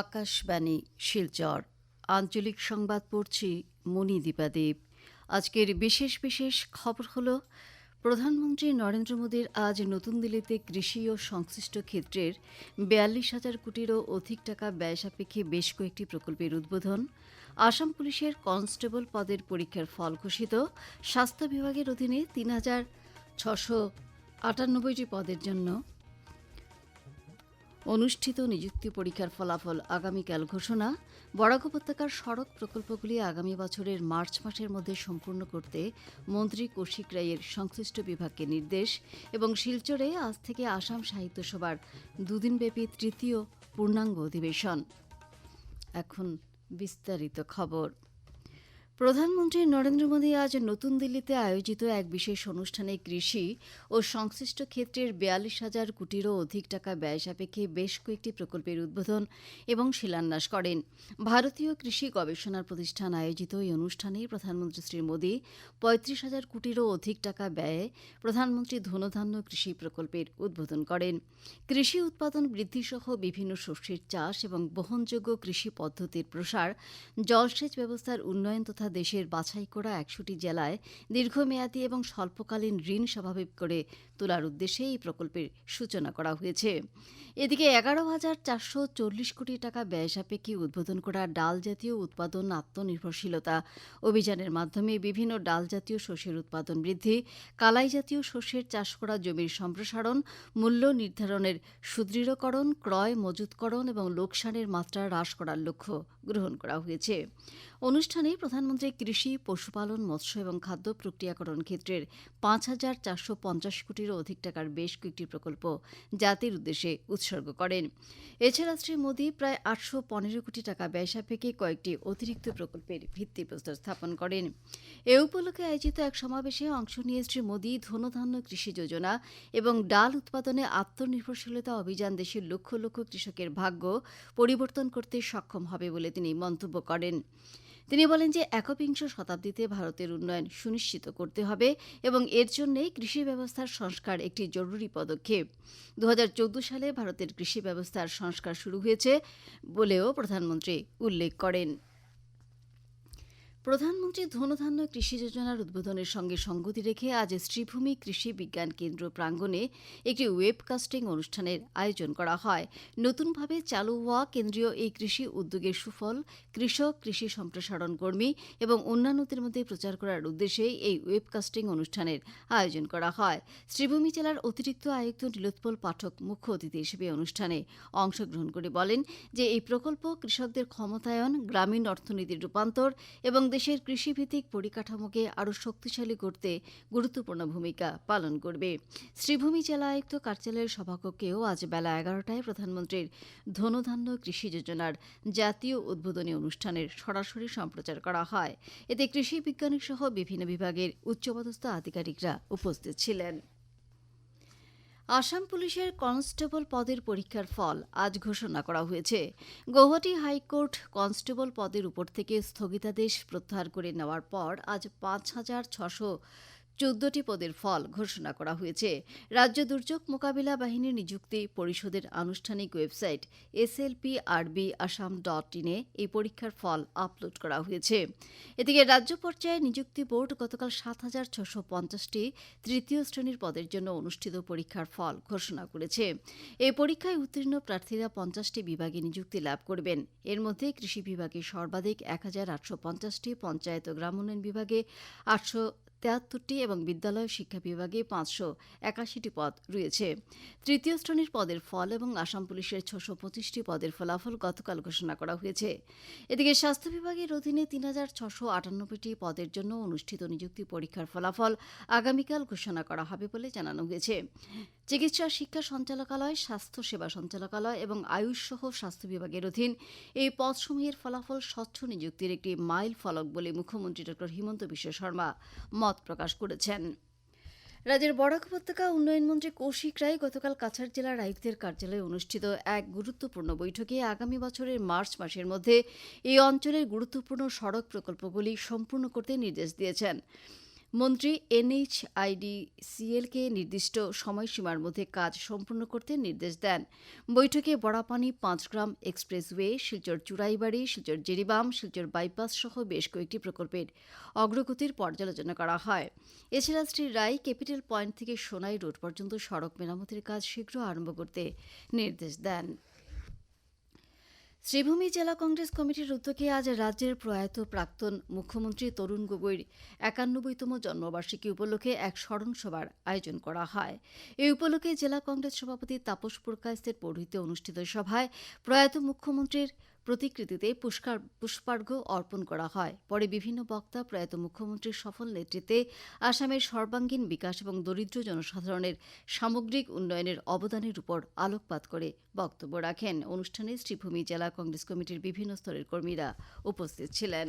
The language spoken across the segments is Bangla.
আকাশবাণী, শিলচর। আঞ্চলিক সংবাদ পড়ছি মণি দীপাদেব আজকের বিশেষ বিশেষ খবর হল, প্রধানমন্ত্রী নরেন্দ্র মোদীর আজ নতুন দিল্লিতে কৃষি ও সংশ্লিষ্ট ক্ষেত্রের বিয়াল্লিশ হাজার কোটিরও অধিক টাকা ব্যয় সাপেক্ষে বেশ কয়েকটি প্রকল্পের উদ্বোধন। আসাম পুলিশের কনস্টেবল পদের পরীক্ষার ফল ঘোষিত। স্বাস্থ্য বিভাগের অধীনে তিন হাজার ছশো আটানব্বইটি পদের জন্য অনুষ্ঠিত নিযুক্তি পরীক্ষার ফলাফল আগামীকাল ঘোষণা। বরাক উপত্যকার সড়ক প্রকল্পগুলি আগামী বছরের মার্চ মাসের মধ্যে সম্পূর্ণ করতে মন্ত্রী কৌশিক রায়ের সংশ্লিষ্ট বিভাগকে নির্দেশ এবং শিলচরে আজ থেকে আসাম সাহিত্য সভার দুদিনব্যাপী তৃতীয় পূর্ণাঙ্গ অধিবেশন। এখন বিস্তারিত খবর। প্রধানমন্ত্রী নরেন্দ্র মোদী আজ নতুন দিল্লিতে আয়োজিত এক বিশেষ অনুষ্ঠানে কৃষি ও সংশ্লিষ্ট ক্ষেত্রের বিয়াল্লিশ হাজার কোটিরও অধিক টাকা ব্যয় সাপেক্ষে বেশ কয়েকটি প্রকল্পের উদ্বোধন এবং শিলান্যাস করেন। ভারতীয় কৃষি গবেষণা প্রতিষ্ঠান আয়োজিত এই অনুষ্ঠানে প্রধানমন্ত্রী শ্রী মোদী পঁয়ত্রিশ হাজার কোটিরও অধিক টাকা ব্যয়ে প্রধানমন্ত্রী ধনধান্য কৃষি প্রকল্পের উদ্বোধন করেন। কৃষি উৎপাদন বৃদ্ধিসহ বিভিন্ন শস্যের চাষ এবং বহনযোগ্য কৃষি পদ্ধতির প্রসার, জলসেচ ব্যবস্থার উন্নয়ন তথা দেশের বাছাই করা একশোটি জেলায় দীর্ঘমেয়াদী এবং স্বল্পকালীন ঋণ স্বাভাবিক করে তোলার উদ্দেশ্যে এই প্রকল্পের সূচনা করা হয়েছে। এদিকে এগারো হাজার চারশো চল্লিশ কোটি টাকা ব্যয় সাপেক্ষে উদ্বোধন করা ডাল জাতীয় উৎপাদন আত্মনির্ভরশীলতা অভিযানের মাধ্যমে বিভিন্ন ডাল জাতীয় শস্যের উৎপাদন বৃদ্ধি, কালাই জাতীয় শস্যের চাষ করা জমির সম্প্রসারণ, মূল্য নির্ধারণের সুদৃঢ়করণ, ক্রয়, মজুতকরণ এবং লোকসানের মাত্রা হ্রাস করার লক্ষ্য গ্রহণ করা হয়েছে। অনুষ্ঠানে প্রধানমন্ত্রী কৃষি, পশুপালন, মৎস্য এবং খাদ্য প্রক্রিয়াকরণ ক্ষেত্রের পাঁচ হাজার চারশো পঞ্চাশ কোটিরও অধিক টাকার বেশ কয়েকটি প্রকল্প জাতির উদ্দেশ্যে উৎসর্গ করেন। এছাড়া শ্রী মোদী প্রায় আটশো পনেরো কোটি টাকা ব্যয় সাপেক্ষে কয়েকটি অতিরিক্ত প্রকল্পের ভিত্তিপ্রস্তর স্থাপন করেন। এ উপলক্ষে আয়োজিত এক সমাবেশে অংশ নিয়ে শ্রী মোদী ধনধান্য কৃষি যোজনা এবং ডাল উৎপাদনে আত্মনির্ভরশীলতা অভিযান দেশের লক্ষ লক্ষ কৃষকের ভাগ্য পরিবর্তন করতে সক্ষম হবে বলে তিনি মন্তব্য করেন। তিনি বলেন যে একবিংশ শতাব্দীতে ভারতের উন্নয়ন সুনিশ্চিত করতে হবে এবং এর জন্যই কৃষি ব্যবস্থার সংস্কার একটি জরুরি পদক্ষেপ। দু হাজার চৌদ্দ সালে ভারতের কৃষি ব্যবস্থার সংস্কার শুরু হয়েছে বলেও প্রধানমন্ত্রী উল্লেখ করেন। প্রধানমন্ত্রী ধনধান্য কৃষি যোজনার উদ্বোধনের সঙ্গে সঙ্গতি রেখে আজ শ্রীভূমি কৃষি বিজ্ঞান কেন্দ্র প্রাঙ্গণে একটি ওয়েবকাস্টিং অনুষ্ঠানের আয়োজন করা হয়। নতুনভাবে চালু হওয়া কেন্দ্রীয় এই কৃষি উদ্যোগের সুফল কৃষক, কৃষি সম্প্রসারণ কর্মী এবং অন্যান্যদের মধ্যে প্রচার করার উদ্দেশ্যে এই ওয়েবকাস্টিং অনুষ্ঠানের আয়োজন করা হয়। শ্রীভূমি জেলার অতিরিক্ত আয়ুক্ত নীলোৎপল পাঠক মুখ্য অতিথি হিসেবে অনুষ্ঠানে অংশগ্রহণ করে বলেন যে, এই প্রকল্প কৃষকদের ক্ষমতায়ন, গ্রামীণ অর্থনীতির রূপান্তর এবং দেশের কৃষিভিত্তিক পরিকাঠামোকে আরও শক্তিশালী করতে গুরুত্বপূর্ণ ভূমিকা পালন করবে। শ্রীভূমি জেলা আয়ুক্ত কার্যালয়ের সভাকক্ষেও আজ বেলা এগারোটায় প্রধানমন্ত্রীর ধনধান্য কৃষি যোজনার জাতীয় উদ্বোধনী অনুষ্ঠানের সরাসরি সম্প্রচার করা হয়। এতে কৃষি বিজ্ঞানী সহ বিভিন্ন বিভাগের উচ্চপদস্থ আধিকারিকরা উপস্থিত ছিলেন। আসাম পুলিশের কনস্টেবল পদের পরীক্ষার ফল আজ ঘোষণা করা হয়েছে। গৌহাটি হাইকোর্ট কনস্টেবল পদের উপর থেকে স্থগিতাদেশ প্রত্যাহার করে নেওয়ার পর আজ পাঁচ হাজার ছশো চোদ্দটি পদের ফল ঘোষণা করা হয়েছে। রাজ্য দুর্যোগ মোকাবিলা বাহিনীর নিযুক্তি পরিষদের আনুষ্ঠানিক ওয়েবসাইট এসএলপি আরবি আসাম ডট ইনে এই পরীক্ষার ফল আপলোড করা হয়েছে। এদিকে রাজ্য পর্যায়ে নিযুক্তি বোর্ড গতকাল সাত হাজার ছশো পঞ্চাশটি তৃতীয় শ্রেণির পদের জন্য অনুষ্ঠিত পরীক্ষার ফল ঘোষণা করেছে। এই পরীক্ষায় উত্তীর্ণ প্রার্থীরা পঞ্চাশটি বিভাগে নিযুক্তি লাভ করবেন। এর মধ্যে কৃষি বিভাগে সর্বাধিক এক হাজার আটশো পঞ্চাশটি, পঞ্চায়েত ও গ্রাম উন্নয়ন বিভাগে আটশো তেয়াত্তরটি এবং বিদ্যালয় শিক্ষা বিভাগে পাঁচশো একাশিটি পদ রয়েছে। তৃতীয় শ্রেণির পদের ফল এবং আসাম পুলিশের ছশো পঁচিশটি পদের ফলাফল গতকাল ঘোষণা করা হয়েছে। এদিকে স্বাস্থ্য বিভাগের অধীনে তিন হাজার ছশো আটানব্বইটি পদের জন্য অনুষ্ঠিত নিযুক্তি পরীক্ষার ফলাফল আগামীকাল ঘোষণা করা হবে বলে জানানো হয়েছে। চিকিৎসা, শিক্ষা সঞ্চালকালয় স্বাস্থ্য সেবা সঞ্চালকালয় এবং আয়ুষ সহ স্বাস্থ্য বিভাগের অধীন এই পদসমূহের ফলাফল স্বচ্ছ নিযুক্তির একটি মাইল ফলক বলে মুখ্যমন্ত্রী ড হিমন্ত বিশ্ব শর্মা মত প্রকাশ করেছেন। রাজ্যের বরাক উপত্যকা উন্নয়ন মন্ত্রী কৌশিক রায় গতকাল কাছাড় জেলার আয়ুক্তের কার্যালয়ে অনুষ্ঠিত এক গুরুত্বপূর্ণ বৈঠকে আগামী বছরের মার্চ মাসের মধ্যে এই অঞ্চলের গুরুত্বপূর্ণ সড়ক প্রকল্পগুলি সম্পূর্ণ করতে নির্দেশ দিয়েছেন। মন্ত্রী এনএইচআইডিসিএলকে নির্দিষ্ট সময়সীমার মধ্যে কাজ সম্পূর্ণ করতে নির্দেশ দেন। বৈঠকে বড়াপানি, পাঁচগ্রাম এক্সপ্রেসওয়ে, শিলচর চুড়াইবাড়ি, শিলচর জেরিবাম, শিলচর বাইপাস সহ বেশ কয়েকটি প্রকল্পের অগ্রগতির পর্যালোচনা করা হয়। এছাড়া শ্রী রায় ক্যাপিটাল পয়েন্ট থেকে সোনাই রোড পর্যন্ত সড়ক মেরামতের কাজ শীঘ্র আরম্ভ করতে নির্দেশ দেন। শ্রীভূমি জেলা কংগ্রেস কমিটির উদ্যোগে আজ রাজ্যের প্রয়াত প্রাক্তন মুখ্যমন্ত্রী তরুণ গগৈর একানব্বইতম জন্মবার্ষিকী উপলক্ষে এক স্মরণ সভার আয়োজন করা হয়। এই উপলক্ষে জেলা কংগ্রেস সভাপতি তাপস পুরকায়স্তের পৌরহিত্যে অনুষ্ঠিত সভায় প্রয়াত মুখ্যমন্ত্রীর প্রতিকৃতিতে পুষ্কার, পুষ্পার্ঘ্য অর্পণ করা হয়। পরে বিভিন্ন বক্তা প্রয়াত মুখ্যমন্ত্রীর সফল নেতৃত্বে আসামের সর্বাঙ্গীন বিকাশ এবং দরিদ্র জনসাধারণের সামগ্রিক উন্নয়নের অবদানের উপর আলোকপাত করে বক্তব্য রাখেন। অনুষ্ঠানে শ্রীভূমি জেলা কংগ্রেস কমিটির বিভিন্ন স্তরের কর্মীরা উপস্থিত ছিলেন।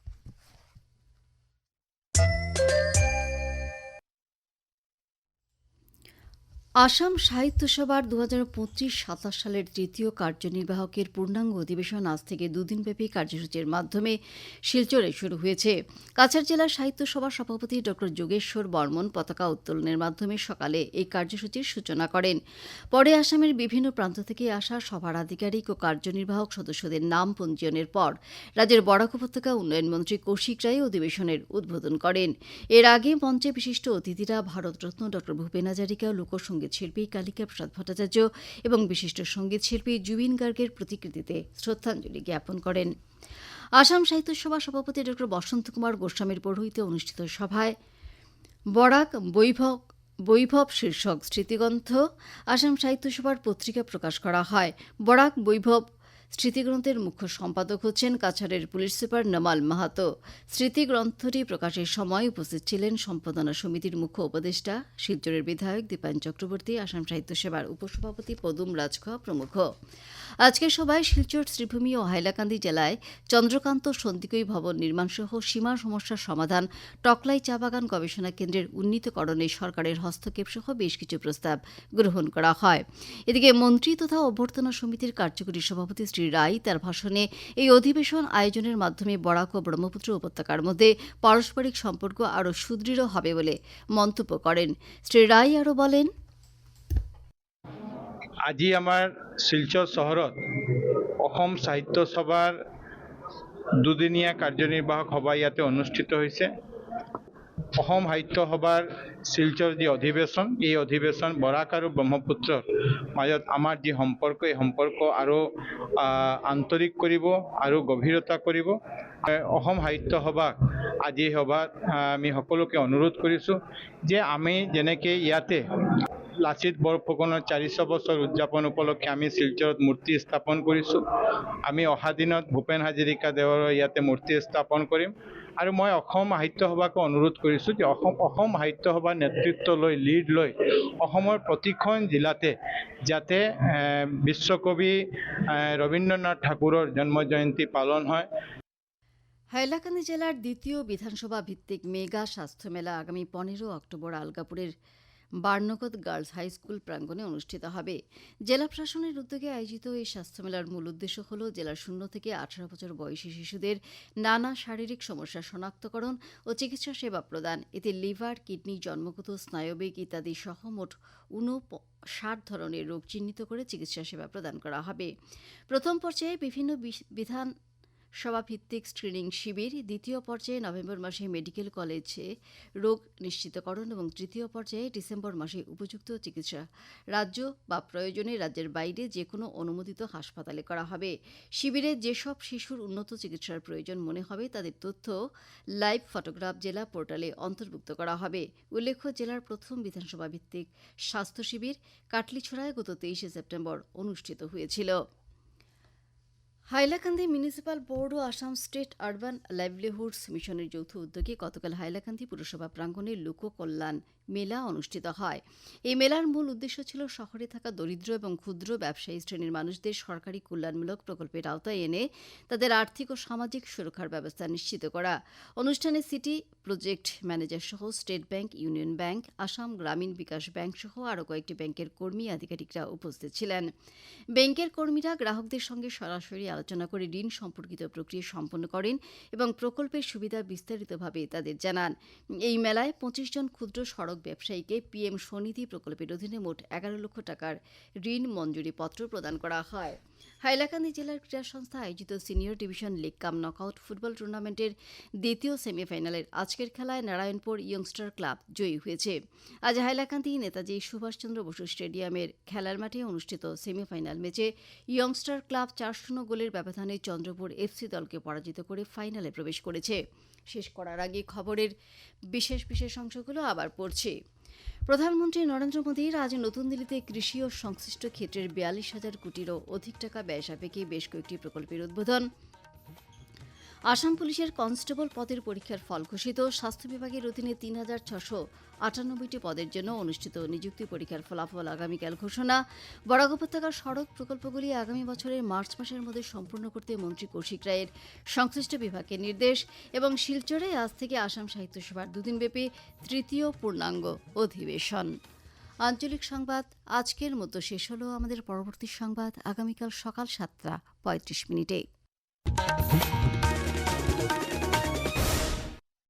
আসাম সাহিত্য সভার দু হাজার পঁচিশ সাতাশ সালের তৃতীয় কার্যনির্বাহকের পূর্ণাঙ্গ অধিবেশন আজ থেকে দুদিনব্যাপী কার্যসূচির মাধ্যমে শিলচরে শুরু হয়েছে। কাছাড় জেলার সাহিত্য সভার সভাপতি ড যোগেশ্বর বর্মন পতাকা উত্তোলনের মাধ্যমে সকালে এই কার্যসূচির সূচনা করেন। পরে আসামের বিভিন্ন প্রান্ত থেকে আসা সভার আধিকারিক ও কার্যনির্বাহক সদস্যদের নাম পঞ্জীয়নের পর রাজ্যের বরাক উপত্যকা উন্নয়ন মন্ত্রী কৌশিক রায় অধিবেশনের উদ্বোধন করেন। এর আগে মঞ্চে বিশিষ্ট অতিথিরা ভারতরত্ন ড ভূপেন হাজারিকা লোকসঙ্গীত শিল্পী কালিকা প্রসাদ ভট্টাচার্য এবং বিশিষ্ট সংগীত শিল্পী জুবিন গার্গের প্রতিকৃতিতে শ্রদ্ধাঞ্জলি জ্ঞাপন করেন। আসাম সাহিত্য সভা সভাপতি ড বসন্ত কুমার গোস্বামীর পৌরোহিত্যে অনুষ্ঠিত সভায় বরাক বৈভব বৈভব শীর্ষক স্মৃতিগ্রন্থ আসাম সাহিত্য সভার পত্রিকা প্রকাশ করা হয়। বরাক বৈভব স্মৃতিগ্রন্থের মুখ্য সম্পাদক হচ্ছেন কাছাড়ের পুলিশ সুপার নমাল মাহাতো। স্মৃতিগ্রন্থটি প্রকাশের সময় উপস্থিত ছিলেন সম্পাদনা সমিতির মুখ্য উপদেষ্টা, শিলচরের বিধায়ক দীপায়ন চক্রবর্তী, আসাম সাহিত্য সেবার উপসভাপতি পদুম রাজখোয়া প্রমুখ। আজকের সভায় শিলচর শ্রীভূমি ও হাইলাকান্দি জেলায় চন্দ্রকান্ত সন্দিকই ভবন নির্মাণসহ সীমা সমস্যার সমাধান, টকলাই চা বাগান গবেষণা কেন্দ্রের উন্নীতকরণে সরকারের হস্তক্ষেপ সহ বেশ কিছু প্রস্তাব গ্রহণ করা হয়। এদিকে মন্ত্রী তথা অভ্যর্থনা সমিতির কার্যকরী সভাপতি শ্রী রায় তার ভাষণে এই অধিবেশন আয়োজনের মাধ্যমে বরাক ও ব্রহ্মপুত্র উপত্যকার মধ্যে পারস্পরিক সম্পর্ক আরও সুদৃঢ় হবে বলে মন্তব্য করেন। শ্রী ৰায় আরও বলেন, আজি আমাৰ শিলচৰ চহৰত অসম সাহিত্য সভাৰ দুদিনীয়া কাৰ্যনিৰ্বাহক সভা ইয়াতে অনুষ্ঠিত হৈছে। অসম সাহিত্য সভাৰ শিলচৰ যি অধিৱেশন এই অধিৱেশন বৰাক আৰু ব্ৰহ্মপুত্ৰৰ মাজত আমাৰ যি সম্পৰ্ক এই সম্পৰ্ক আৰু আন্তৰিক কৰিব আৰু গভীৰতা কৰিব। অসম সাহিত্য সভাক আজি সভাত আমি সকলোকে অনুৰোধ কৰিছোঁ যে আমি যেনেকৈ ইয়াতে লাচিত বৰফুকনৰ চাৰিশ বছৰ উদযাপন উপলক্ষে আমি শিলচৰত মূৰ্তি স্থাপন কৰিছোঁ আমি অহা দিনত ভূপেন হাজৰিকা দেৱৰ ইয়াতে মূৰ্তি স্থাপন কৰিম। আৰু মই অসম সাহিত্য সভাকো অনুৰোধ কৰিছোঁ যে অসম অসম সাহিত্য সভাৰ নেতৃত্ব লৈ লিড লৈ অসমৰ প্ৰতিখন জিলাতে যাতে বিশ্বকবি রবীন্দ্রনাথ ঠাকুৰৰ জন্ম জয়ন্তী পালন হয়। হাইলাকান্দি জেলার দ্বিতীয় বিধানসভা ভিত্তিক মেগা স্বাস্থ্য মেলা আগামী পনেরো অক্টোবর আলগাপুরের বার্নকত গার্লস হাই স্কুল প্রাঙ্গণে অনুষ্ঠিত হবে। জেলা প্রশাসনের উদ্যোগে আয়োজিত এই স্বাস্থ্যমেলার মূল উদ্দেশ্য হল জেলার শূন্য থেকে আঠারো বছর বয়সী শিশুদের নানা শারীরিক সমস্যা শনাক্তকরণ ও চিকিৎসা সেবা প্রদান। এতে লিভার, কিডনি, জন্মগত, স্নায়বিক ইত্যাদি সহ মোট ষাট ধরনের রোগ চিহ্নিত করে চিকিৎসা সেবা প্রদান করা হবে। প্রথম পর্যায়ে বিভিন্ন বিধান সভাভিত্তিক স্ক্রিনিং শিবির দ্বিতীয় পর্যায়ে নভেম্বর মাসে মেডিকেল কলেজে রোগ নিশ্চিতকরণ এবং তৃতীয় পর্যায়ে ডিসেম্বর মাসে উপযুক্ত চিকিৎসা। রাজ্য বা প্রয়োজনে রাজ্যের বাইরে যে কোনো অনুমোদিত হাসপাতালে করা হবে। শিবিরে যেসব শিশুর উন্নত চিকিৎসার প্রয়োজন মনে হবে, তাদের তথ্য লাইভ ফটোগ্রাফ জেলা পোর্টালে অন্তর্ভুক্ত করা হবে। উল্লেখ্য, জেলার প্রথম বিধানসভা ভিত্তিক স্বাস্থ্য শিবির কাটলিছড়ায় গত তেইশে সেপ্টেম্বর অনুষ্ঠিত হয়েছিল। হাইলাকান্দি মিউনিসিপাল বোর্ড ও আসাম স্টেট আরবান লাইভলিহুডস মিশনের যৌথ উদ্যোগে গতকাল হাইলাকান্দি পুরসভা প্রাঙ্গণে লোককল্যাণ মেলা অনুষ্ঠিত হয়। এই মেলার মূল উদ্দেশ্য ছিল শহরে থাকা দরিদ্র এবং ক্ষুদ্র ব্যবসায়ী শ্রেণির মানুষদের সরকারি কল্যাণমূলক প্রকল্পের আওতায় এনে তাদের আর্থিক ও সামাজিক সুরক্ষার ব্যবস্থা নিশ্চিত করা। অনুষ্ঠানে সিটি প্রজেক্ট ম্যানেজার সহ state bank, union bank, Assam Gramin Vikash bank সহ আরও কয়েকটি ব্যাংকের কর্মী আধিকারিকরা উপস্থিত ছিলেন। ব্যাংকের কর্মীরা গ্রাহকদের সঙ্গে সরাসরি আলোচনা করে ঋণ সম্পর্কিত প্রক্রিয়া সম্পন্ন করেন এবং প্রকল্পের সুবিধা বিস্তারিতভাবে তাদের জানান। এই মেলায় পঁচিশ জন ক্ষুদ্র সড়ক ব্যবসায়ীকে পিএম স্বনিধি প্রকল্পের অধীনে মোট এগারো লক্ষ টাকার ঋণ মঞ্জুরি পত্র প্রদান করা হয়। হাইলাকান্দি জেলার ক্রীড়া সংস্থা আয়োজিত senior division league cum knockout football টুর্নামেন্টের দ্বিতীয় সেমিফাইনালের আজকের খেলায় নারায়ণপুর ইয়ংস্টার ক্লাব জয়ী হয়েছে। আজ হাইলাকান্দি নেতাজি সুভাষচন্দ্র বসু স্টেডিয়ামের খেলার মাঠে অনুষ্ঠিত সেমিফাইনাল ম্যাচে ইয়ংস্টার ক্লাব চার শূন্য গোলের ব্যবধানে চন্দ্রপুর এফসি দলকে পরাজিত করে ফাইনালে প্রবেশ করেছে। শেষ করার আগে খবরের বিশেষ বিশেষ অংশগুলো আবার পড়ছি। প্রধানমন্ত্রী নরেন্দ্র মোদীর আজ নতুন দিল্লিতে কৃষি ও সংশ্লিষ্ট ক্ষেত্রের বিয়াল্লিশ হাজার কোটিরও অধিক টাকা ব্যয় সাপেক্ষে বেশ কয়েকটি প্রকল্পের উদ্বোধন। আসাম পুলিশের কনস্টেবল পদের পরীক্ষার ফল ঘোষিত। স্বাস্থ্য বিভাগের অধীনে তিন হাজার ছশো আটানব্বইটি পদের জন্য অনুষ্ঠিত নিযুক্তি পরীক্ষার ফলাফল আগামীকাল ঘোষণা। বরাক উপত্যকার সড়ক প্রকল্পগুলি আগামী বছরের মার্চ মাসের মধ্যে সম্পূর্ণ করতে মন্ত্রী কৌশিক রায়ের সংশ্লিষ্ট বিভাগের নির্দেশ এবং শিলচরে আজ থেকে আসাম সাহিত্য সভার দুদিনব্যাপী তৃতীয় পূর্ণাঙ্গ অধিবেশন। আঞ্চলিক সংবাদ, আজকের মতো শেষ হলো আমাদের পরবর্তী সংবাদ। আগামীকাল সকাল সাতটা পঁয়ত্রিশ মিনিটে।